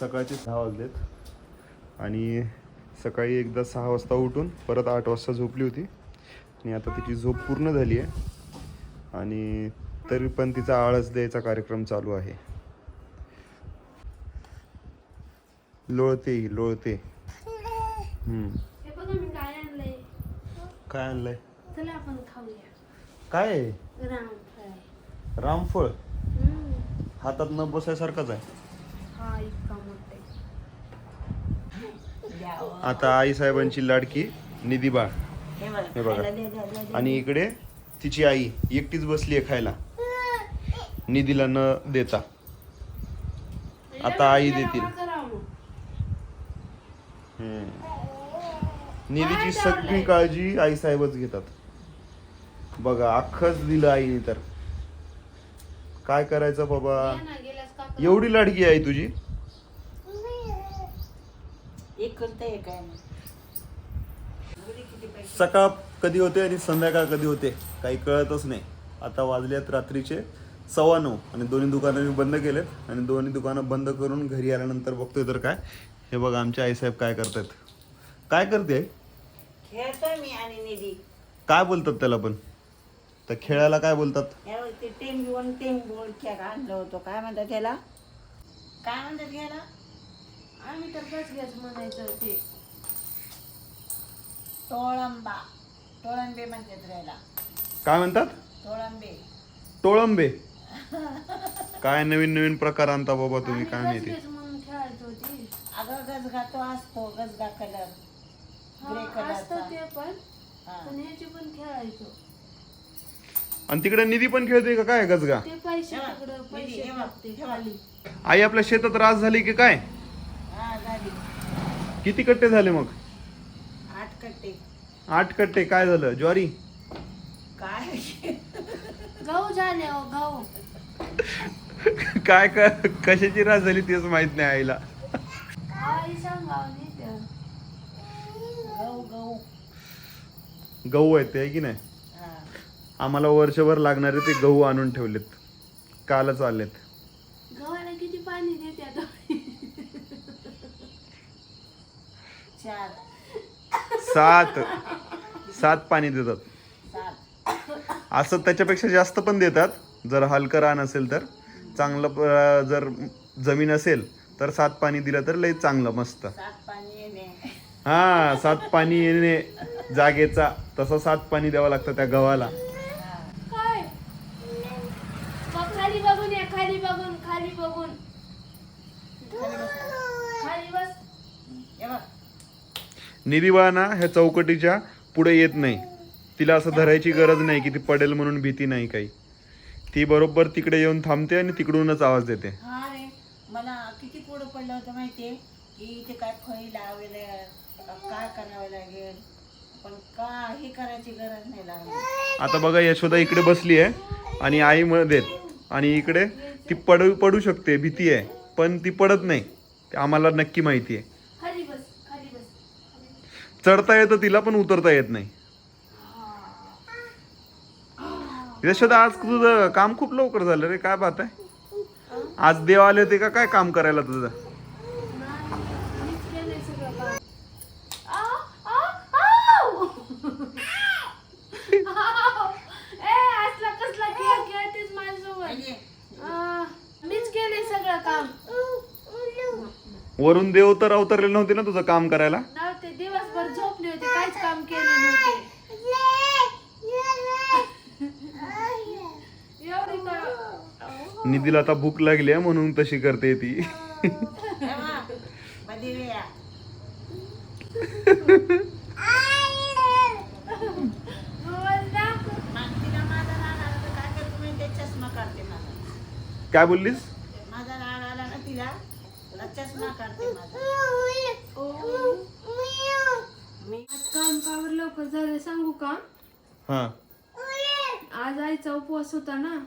सकाळचे सहा वाजलेत. आणि सकाळी एकदा सहा वाजता उठून परत आठ वाजता झोपली होती. आणि आता तिची झोप पूर्ण झाली आहे. आणि तरी पण तिचा आळस द्यायचा कार्यक्रम चालू आहे. लोळते ही, लोळते काय आणलंय. काय रामफळ. हातात न बसायसारखाच आहे. हा इतका मोठा आहे. आता आई साहेबांची लाडकी निधीबा हे बघा, हे बघा. आणि इकडे तिची आई एकटीच बसली आहे खायला निधीला न देता आता आई देतील. हम्म. निधीची सगळी काळजी आई साहेबच घेतात बघा अख्खच दिलं आईने तर काय करायचं बाबा एवढी लाडकी आहे तुझी. सकाळ कधी होते आणि संध्याकाळ कधी होते काही कळतच नाही. आता वाजल्यात रात्रीचे सव्वा नऊ आणि दोन्ही दुकानं मी बंद केलेत आणि दोन्ही दुकानं बंद करून घरी आल्यानंतर बघतोय तर काय. हे बघा आमचे आईसाहेब काय करतायत. काय करते खेळतोय मी आणि निधी. काय बोलतात त्याला पण? त्या खेळायला काय बोलतात? हे बघ, ते टेंबून टेंबूळ खेळ आणलं होतं. काय म्हणतात त्याला काय म्हणतात त्याला आम्ही तर गॅस म्हणायचं ते टोळंबा. टोळंबे म्हणतात त्याला काय म्हणतात? टोळंबे. टोळंबे. काय नवीन नवीन प्रकार आणता बाबा तुम्ही? काय आम्ही माहिती? म्हणून खेळायचो होती. अगं गजगा तो असतो गजगा कलर ग्रे हा, असतं कलरचा ते पण. पण ह्याची पण खेळायचो. आणि तिकडे निधी पण खेळते का काय गजगा? ते पैसे. तिकडं पैसे. खाली. आई आपल्या शेतात रास झाली की काय? हा झाली. किती कट्टे झाले मग? आठ कट्टे. आठ कट्टे काय झालं? ज्वारी? काय? गहू झाले हो गहू. काय काय कशाची रास झाली तेच माहीत नाही आईला. आई सांगाव नाही त्या गहू गहू. गहू आहेत ते आहे की नाही? आम्हाला वर्षभर लागणारे ते गहू आणून ठेवलेत. कालच आलेत. गव्हाला किती पाणी देते आता? चार. सात. सात पाणी देतात. सात. असं त्याच्यापेक्षा जास्त पण देतात. जर हलकं रान असेल तर. चांगलं प- जर जमीन असेल तर सात पाणी दिलं तर लय चांगलं मस्त. सात पाणी येणे. हा सात पाणी येणे जागेचा. तसं सात पाणी द्यावं लागतं त्या गव्हाला हा. काय मग खाली बघून या खाली बघून खाली बघून खाली बस हे बघ निधी बाळा ह्या चौकटीच्या पुढे येत नाही. तिला असं धरायची गरज नाही की ती पडेल म्हणून भीती नाही काही. ती बरोबर तिकडे येऊन थांबते आणि तिकडूनच आवाज देते. हा रे मला किती पुढं पडलं होतं माहितीये? की इथे काय फळी लावले काय करावं लागेल? पण काही करायची गरज नाही लागली. आता बघा यशोदा इकडे बसली आहे आणि आई मध्ये आणि इकडे ती पडू पडू शकते भीती आहे. पण ती पडत नाही. ते आम्हाला नक्की माहिती आहे. चढता येतं तिला पण उतरता येत नाही यशोदा आज तुझं काम खूप लवकर झालं रे काय बात आहे आज देव आले होते का काय काम करायला तुझं वरून देव तर अवतरले नव्हते ना तुझं काम करायला नव्हते दिवसभर झोपले होते काहीच काम केले नव्हते. निधीला आता भूक लागली आहे म्हणून तशी करते ती काय बोललीस माझा राग आला ना तिला तुला चष्मा काढते माझा ओ. मी आज काम कावर लवकर झालं सांगू का? हा. आज आईचा उपवास होता ना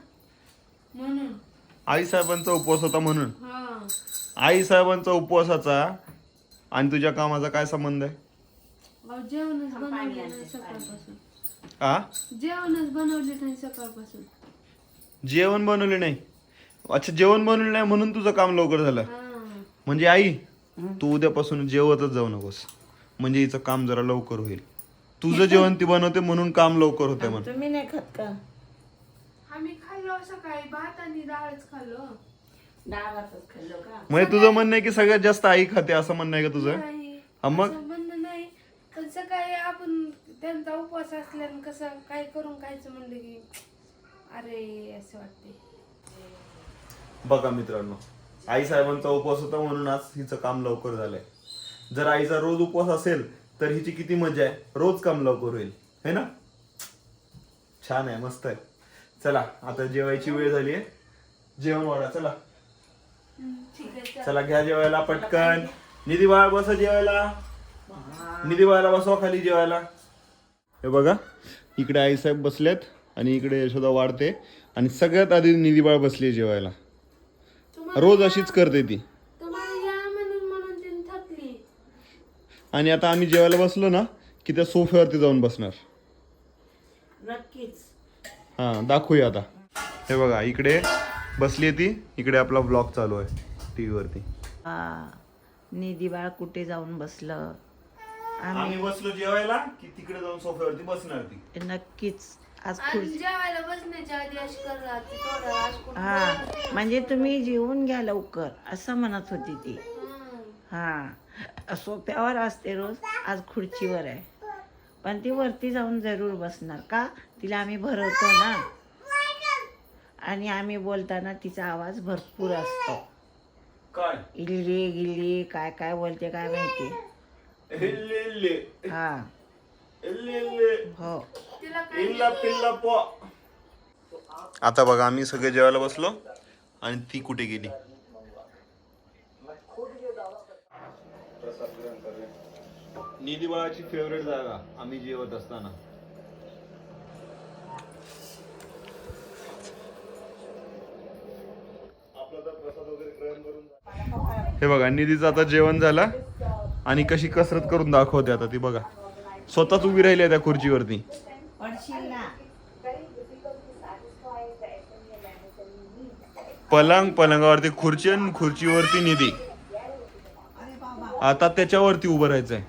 म्हणून. आई साहेबांचा उपवास होता म्हणून? हा. आई साहेबांचा उपवासाचा आणि तुझ्या कामाचा काय संबंध आहे? अहो, जेवणच बनवले नाही सकाळपासून. आ? जेवणच बनवले नाही सकाळपासून. जेवण बनवले नाही? अच्छा जेवण बनवले नाही म्हणून तुझं काम लवकर झालं. हा. म्हणजे आई तू उद्यापासून जेवतच जाऊ नकोस. म्हणजे हिचं काम जरा लवकर होईल. तुझं जेवण ती बनवते म्हणून काम लवकर होते म्हण. तुम्ही नाही खात का? आम्ही खाल्लो सकाळी भात आणि डाळच खाल्लो. का? म्हणजे तुझं म्हणणं आहे की सगळ्यात जास्त आई खाते असं म्हणणं आहे का तुझं? नाही हा मग? असं म्हणणं नाही. पण सकाळी आपण त्यांचा उपवास असल्यानं कसं काय करून खायचं म्हणलं की अरे असं वाटते बघा मित्रांनो आई साहेबांचा उपवास होता म्हणून आज हिचं काम लवकर झालंय. जर आईचा रोज उपवास असेल तर हिची किती मजा आहे? रोज काम लवकर होईल. है ना? छान आहे मस्त आहे. चला आता जेवायची वेळ झाली आहे. जेवण वाढा चला. चला. घ्या जेवायला पटकन. निधी बाळ बसा जेवायला. निधी बाळाला बसवा खाली जेवायला. हे बघा इकडे आईसाहेब बसलेत आणि इकडे यशोदा वाढते. आणि सगळ्यात आधी निधी बाळ बसली जेवायला. रोज अशीच करते ती तुम्हाला या म्हणून म्हणून ती थकली आणि आता आम्ही जेवायला बसलो ना की त्या सोफ्यावरती जाऊन बसणार. नक्कीच. हा दाखवूया आता. हे बघा इकडे बसली ती. इकडे आपला ब्लॉग चालू आहे टीव्ही वरती. हा निधी बाळ कुठे जाऊन बसलं? आम्ही बसलो जेवायला की तिकडे जाऊन सोफ्यावरती बसणार ती. नक्कीच. आज खुर्ची जेवायला बसण्याच्या आधी अशी हा म्हणजे तुम्ही जेवून घ्या लवकर असं म्हणत होती ती. हं. सोप्यावर असते रोज आज खुर्चीवर आहे. पण ती वरती जाऊन जरूर बसणार का? तिला आम्ही भरवतो ना. आणि आम्ही बोलताना तिचा आवाज भरपूर असतो. काय? इल्ली गिल्ली काय काय बोलते काय माहिती? हा. हो तिला काय इल्ला पिल्ला पो. आता बघा आम्ही सगळे जेवायला बसलो आणि ती कुठे गेली? निधी बाळाची फेवरेट जागा आम्ही जेवत असताना. हे बघा निधीचं आता जेवण झालं आणि कशी कसरत करून दाखवते आता ती बघा. स्वतःच उभी राहिली आहे त्या खुर्चीवरती. पलंग पलंगावरती खुर्ची आणि खुर्चीवरती निधी. आता त्याच्यावरती उभं राहायचंय.